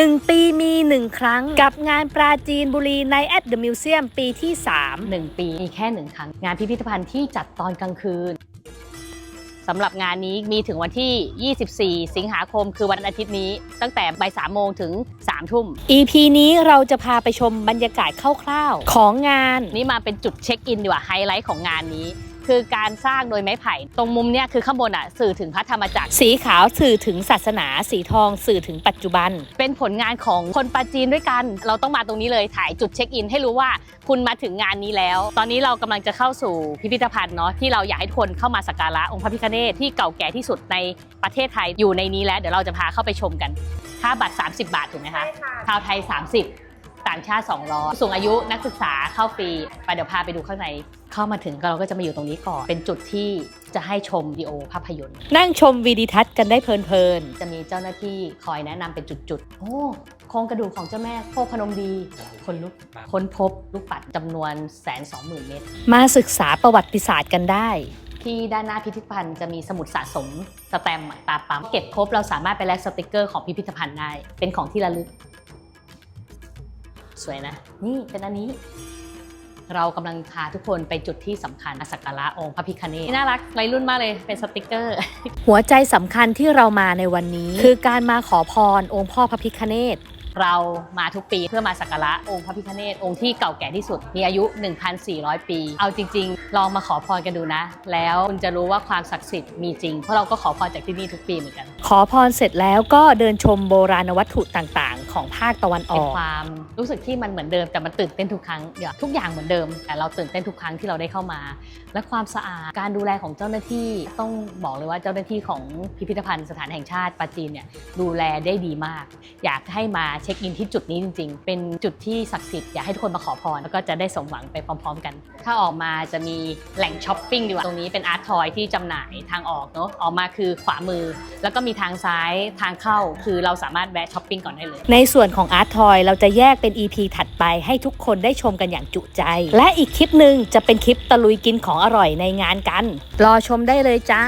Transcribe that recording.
1 ปีมี 1 ครั้ง กับงานปราจีนบุรีในแอดเดอะมิวเซียมปีที่3หนึ่งปีมีแค่หนึ่งครั้ง งานพิพิธภัณฑ์ที่จัดตอนกลางคืนสำหรับงานนี้มีถึงวันที่ 24 สิงหาคม คือวันอาทิตย์นี้ ตั้งแต่บ่ายสามโมงถึง3ามทุ่ม EP นี้เราจะพาไปชมบรรยากาศคร่าวๆ ของงาน นี่มาเป็นจุดเช็คอินดีกว่าไฮไลท์ของงานนี้ คือการสร้างโดยไม้ไผ่ ตรงมุมเนี้ยคือข้างบนอะสื่อถึงพระธรรมจักร สีขาวสื่อถึงศาสนา สีทองสื่อถึงปัจจุบัน เป็นผลงานของคนปาจีนด้วยกัน เราต้องมาตรงนี้เลยถ่ายจุดเช็คอิน ให้รู้ว่าคุณมาถึงงานนี้แล้ว ตอนนี้เรากำลังจะเข้าสู่พิพิธภัณฑ์เนาะที่เราอยากให้ทุกคนเข้ามาสักการะองค์พระพิฆเนศที่เก่าแก่ที่สุดในประเทศไทยอยู่ในนี้แล้ว เดี๋ยวเราจะพาเข้าไปชมกันค่าบัตร 30 บาทถูกไหมคะชาวไทย 30 ต่างชาติ 200 สูงอายุนักศึกษาเข้าฟรีไปเดี๋ยวพาไปดูข้างใน เข้ามาถึงเราก็จะมาอยู่ตรงนี้ก่อน เป็นจุดที่จะให้ชมวิดีโอภาพยนตร์ นั่งชมวีดิทัศน์กันได้เพลินจะมีเจ้าหน้าที่คอยแนะนำเป็นจุดๆ โอ้โครงกระดูกของเจ้าแม่โคกพนมดี คนลุกค้นพบลูกปัดจำนวนแสนสองหมื่นเม็ดๆมาศึกษาประวัติศาสตร์กันได้ ที่ด้านหน้าพิพิธภัณฑ์จะมีสมุดสะสมสแตมป์อะตาปั๊มเก็บครบเราสามารถไปแลกสติกเกอร์ของพิพิธภัณฑ์ได้ เป็นของที่ระลึก สวยนะ นี่เป็นอันนี้ เรากำลังพาทุกคนไปจุดที่สำคัญสักการะองค์พระพิฆเนศน่ารักวัยรุ่นมากเลยเป็นสติกเกอร์ หัวใจสำคัญที่เรามาในวันนี้ คือการมาขอพรองค์พ่อพระพิฆเนศเรามาทุกปีเพื่อมาสักการะองค์พระพิฆเนศองค์ที่เก่าแก่ที่สุด มีอายุ 1,400 ปี เอาจริง ๆ ลองมาขอพรกันดูนะ แล้วคุณจะรู้ว่าความศักดิ์สิทธิ์มีจริง เพราะเราก็ขอพรจากที่นี่ทุกปีเหมือนกัน ขอพรเสร็จแล้วก็เดินชมโบราณวัตถุต่างๆ ของภาคตะวันอเป็นอกความรู้สึกที่มันเหมือนเดิมแต่มันตื่นเต้นทุกครั้งเดี๋ยวทุกอย่างเหมือนเดิม แต่เราตื่นเต้นทุกครั้งที่เราได้เข้ามา และความสะอาดการดูแลของเจ้าหน้าที่ต้องบอกเลยว่าเจ้าหน้าที่ของพิพิธภัณฑ์สถานแห่งชาติปาจีนเนี่ยดูแลได้ดีมาก อยากให้มาเช็คอินที่จุดนี้จริง ๆ เป็นจุดที่ศักดิ์สิทธิ์อยากให้ทุกคนมาขอพรแล้วก็จะได้สมหวังไปพร้อม ๆ กัน ถ้าออกมาจะมีแหล่งช้อปปิ้งดีกว่าตรงนี้เป็นอาร์ตทอยที่จำหน่ายทางออกเนาะออกมาคือขวามือ แล้วก็มีทางซ้ายทางเข้าคือเราสามารถแวะช้อปปิ้งก่อนได้เลยในส่วนของอาร์ตทอยเราจะแยกเป็น EP ถัดไปให้ทุกคนได้ชมกันอย่างจุใจ และอีกคลิปหนึ่งจะเป็นคลิปตะลุยกินของอร่อยในงานกัน รอชมได้เลยจ้า